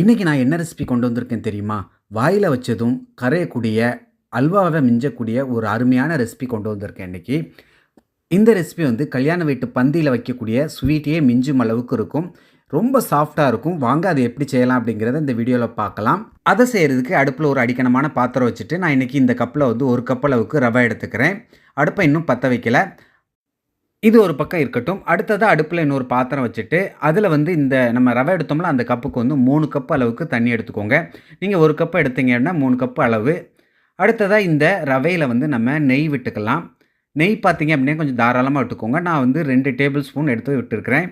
இன்றைக்கி நான் என்ன ரெசிபி கொண்டு வந்திருக்கேன் தெரியுமா? வாயில் வச்சதும் கரையக்கூடிய அல்வாவை மிஞ்சக்கூடிய ஒரு அருமையான ரெசிபி கொண்டு வந்திருக்கேன் இன்றைக்கி இந்த ரெசிபி வந்து கல்யாண வீட்டு பந்தியில் வைக்கக்கூடிய ஸ்வீட்டையே மிஞ்சும் அளவுக்கு இருக்கும். ரொம்ப சாஃப்டாக இருக்கும். வாங்க அதை எப்படி செய்யலாம் அப்படிங்கிறத இந்த வீடியோவில் பார்க்கலாம். அதை செய்கிறதுக்கு அடுப்பில் ஒரு அடிக்கணமான பாத்திரம் வச்சுட்டு நான் இன்றைக்கி இந்த கப்பில் வந்து ஒரு கப் அளவுக்கு ரவை எடுத்துக்கிறேன். அடுப்பை இன்னும் பற்ற வைக்கல. இது ஒரு பக்கம் இருக்கட்டும். அடுத்ததாக அடுப்பில் இன்னொரு பாத்திரம் வச்சுட்டு அதில் வந்து இந்த நம்ம ரவை எடுத்தோம்ல அந்த கப்புக்கு வந்து மூணு கப் அளவுக்கு தண்ணி எடுத்துக்கோங்க. நீங்கள் ஒரு கப்பு எடுத்தீங்கன்னா மூணு கப்பு அளவு. அடுத்ததாக இந்த ரவையில் வந்து நம்ம நெய் விட்டுக்கலாம். நெய் பார்த்தீங்க அப்படின்னா கொஞ்சம் தாராளமாக விட்டுக்கோங்க. நான் வந்து ரெண்டு டேபிள் ஸ்பூன் எடுத்து விட்டுருக்கிறேன்.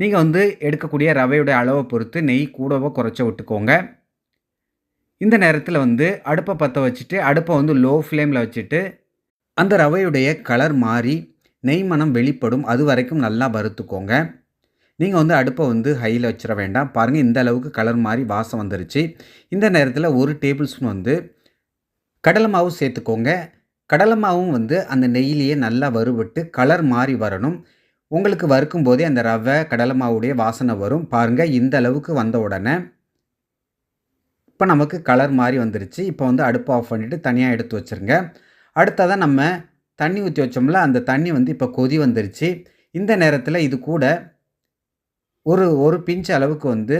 நீங்கள் வந்து எடுக்கக்கூடிய ரவையுடைய அளவை பொறுத்து நெய் கூடவோ குறைச்ச விட்டுக்கோங்க. இந்த நேரத்தில் வந்து அடுப்பை பற்ற வச்சுட்டு அடுப்பை வந்து லோ ஃப்ளேமில் வச்சுட்டு அந்த ரவையுடைய கலர் மாறி நெய் மனம் வெளிப்படும். அது வரைக்கும் நல்லா வறுத்துக்கோங்க. நீங்கள் வந்து அடுப்பை வந்து ஹையில் வச்சிட வேண்டாம். பாருங்கள் இந்த அளவுக்கு கலர் மாதிரி வாசம் வந்துருச்சு. இந்த நேரத்தில் ஒரு டேபிள் ஸ்பூன் வந்து கடலை மாவு சேர்த்துக்கோங்க. கடலை மாவும் வந்து அந்த நெய்யிலேயே நல்லா வறுபட்டு கலர் மாறி வரணும். உங்களுக்கு வறுக்கும் போதே அந்த ரவை கடலை மாவுடைய வாசனை வரும். பாருங்கள் இந்த அளவுக்கு வந்த உடனே இப்போ நமக்கு கலர் மாதிரி வந்துருச்சு. இப்போ வந்து அடுப்பு ஆஃப் பண்ணிவிட்டு தனியாக எடுத்து வச்சுருங்க. அடுத்ததாக நம்ம தண்ணி ஊற்றி வச்சோம்ல அந்த தண்ணி வந்து இப்போ கொதி வந்துருச்சு. இந்த நேரத்தில் இது கூட ஒரு ஒரு பிஞ்ச் அளவுக்கு வந்து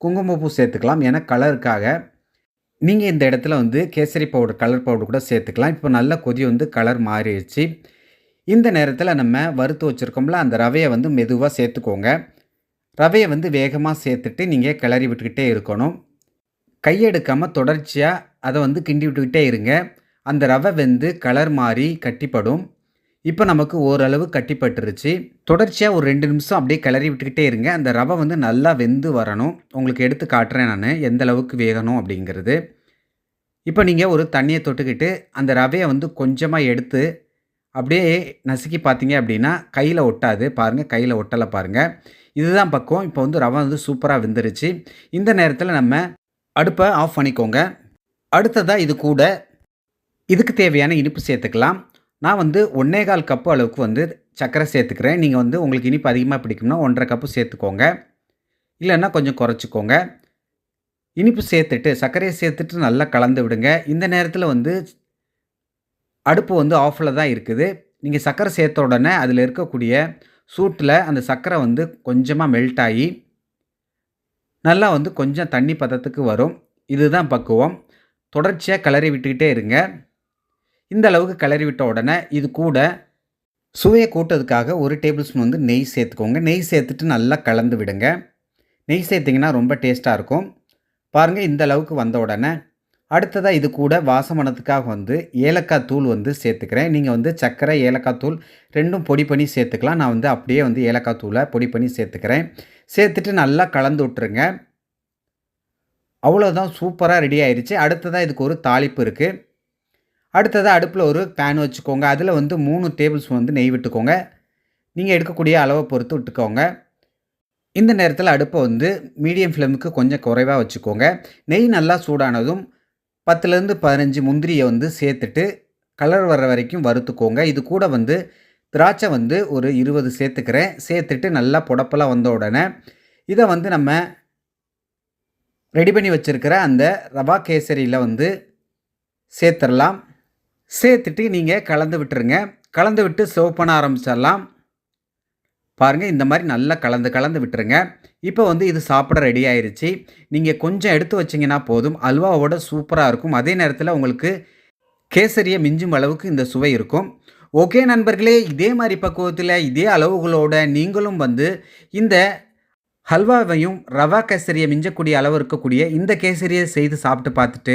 குங்குமப்பூ சேர்த்துக்கலாம். ஏன்னா கலருக்காக நீங்கள் இந்த இடத்துல வந்து கேசரி பவுடர் கலர் பவுடர் கூட சேர்த்துக்கலாம். இப்போ நல்ல கொதி வந்து கலர் மாறிடுச்சு. இந்த நேரத்தில் நம்ம வறுத்து வச்சுருக்கோம்ல அந்த ரவையை வந்து மெதுவாக சேர்த்துக்கோங்க. ரவையை வந்து வேகமாக சேர்த்துட்டு நீங்கள் கிளறி விட்டுக்கிட்டே இருக்கணும். கையெடுக்காமல் தொடர்ச்சியாக அதை வந்து கிண்டி விட்டுக்கிட்டே இருங்க. அந்த ரவை வெந்து கலர் மாறி கட்டிப்படும். இப்போ நமக்கு ஓரளவு கட்டிப்பட்டுருச்சு. தொடர்ச்சியாக ஒரு ரெண்டு நிமிஷம் அப்படியே கிளறி விட்டுக்கிட்டே இருங்க. அந்த ரவை வந்து நல்லா வெந்து வரணும். உங்களுக்கு எடுத்து காட்டுறேன் நான் எந்த அளவுக்கு வேகணும் அப்படிங்கிறது. இப்போ நீங்கள் ஒரு தண்ணியை தொட்டுக்கிட்டு அந்த ரவையை வந்து கொஞ்சமாக எடுத்து அப்படியே நசுக்கி பார்த்தீங்க அப்படின்னா கையில் ஒட்டாது. பாருங்கள் கையில் ஒட்டலை பாருங்கள் இதுதான் பக்கம் இப்போ வந்து ரவை வந்து சூப்பராக வெந்துருச்சு. இந்த நேரத்தில் நம்ம அடுப்பை ஆஃப் பண்ணிக்கோங்க. அடுத்ததாக இது கூட இதுக்கு தேவையான இனிப்பு சேர்த்துக்கலாம். நான் வந்து ஒன்றே கால் கப்பு அளவுக்கு வந்து சர்க்கரை சேர்த்துக்கிறேன். நீங்கள் வந்து உங்களுக்கு இனிப்பு அதிகமாக பிடிக்கும்னா ஒன்றரை கப்பு சேர்த்துக்கோங்க. இல்லைன்னா கொஞ்சம் குறைச்சிக்கோங்க. இனிப்பு சேர்த்துட்டு சர்க்கரையை சேர்த்துட்டு நல்லா கலந்து விடுங்க. இந்த நேரத்தில் வந்து அடுப்பு வந்து ஆஃபில் தான் இருக்குது. நீங்கள் சர்க்கரை சேர்த்த உடனே அதில் இருக்கக்கூடிய சூட்டில் அந்த சர்க்கரை வந்து கொஞ்சமாக மெல்ட் ஆகி நல்லா வந்து கொஞ்சம் தண்ணி பதத்துக்கு வரும். இதுதான் பக்குவம். தொடர்ச்சியாக கிளறி விட்டுக்கிட்டே இருங்க. இந்த அளவுக்கு கிளறி விட்ட உடனே இது கூட சுவையை கூட்டதுக்காக ஒரு டேபிள் ஸ்பூன் வந்து நெய் சேர்த்துக்கோங்க. நெய் சேர்த்துட்டு நல்லா கலந்து விடுங்க. நெய் சேர்த்திங்கன்னா ரொம்ப டேஸ்ட்டாக இருக்கும். பாருங்கள் இந்த அளவுக்கு வந்த உடனே அடுத்ததாக இது கூட வாசமனத்துக்காக வந்து ஏலக்காய் தூள் வந்து சேர்த்துக்கிறேன். நீங்கள் வந்து சர்க்கரை ஏலக்காய் தூள் ரெண்டும் பொடி பண்ணி சேர்த்துக்கலாம். நான் வந்து அப்படியே வந்து ஏலக்காய் தூளை பொடி பண்ணி சேர்த்துக்கிறேன். சேர்த்துட்டு நல்லா கலந்து விட்டுருங்க. அவ்வளோதான் சூப்பராக ரெடி ஆயிடுச்சு அடுத்ததாக இதுக்கு ஒரு தாளிப்பு இருக்குது அடுத்ததாக அடுப்பில் ஒரு பேன் வச்சுக்கோங்க. அதில் வந்து மூணு டேபிள் ஸ்பூன் வந்து நெய் விட்டுக்கோங்க. நீங்கள் எடுக்கக்கூடிய அளவை பொறுத்து விட்டுக்கோங்க. இந்த நேரத்தில் அடுப்பை வந்து மீடியம் ஃப்ளேமுக்கு கொஞ்சம் குறைவாக வச்சுக்கோங்க. நெய் நல்லா சூடானதும் பத்துலேருந்து பதினஞ்சு முந்திரியை வந்து சேர்த்துட்டு கலர் வர்ற வரைக்கும் வறுத்துக்கோங்க. இது கூட வந்து திராட்சை வந்து ஒரு இருபது சேர்த்துக்கிறேன். சேர்த்துட்டு நல்லா புடப்பெல்லாம் வந்த உடனே இதை வந்து நம்ம ரெடி பண்ணி வச்சுருக்கிற அந்த ரவா கேசரியில் வந்து சேர்த்துடலாம். சேர்த்துட்டு நீங்கள் கலந்து விட்டுருங்க. கலந்து விட்டு சர்வ் பண்ண ஆரம்பிச்சிடலாம். பாருங்கள் இந்த மாதிரி நல்லா கலந்து கலந்து விட்டுருங்க. இப்போ வந்து இது சாப்பிட ரெடி ஆயிடுச்சு நீங்கள் கொஞ்சம் எடுத்து வச்சிங்கன்னா போதும். அல்வாவோட சூப்பராக இருக்கும். அதே நேரத்தில் உங்களுக்கு கேசரியை மிஞ்சும் அளவுக்கு இந்த சுவை இருக்கும். ஓகே நண்பர்களே இதே மாதிரி பக்குவத்தில் இதே அளவுகளோட நீங்களும் வந்து இந்த ஹல்வாவையும் ரவா கேசரியை மிஞ்சக்கூடிய அளவு இருக்கக்கூடிய இந்த கேசரியை செய்து சாப்பிட்டு பார்த்துட்டு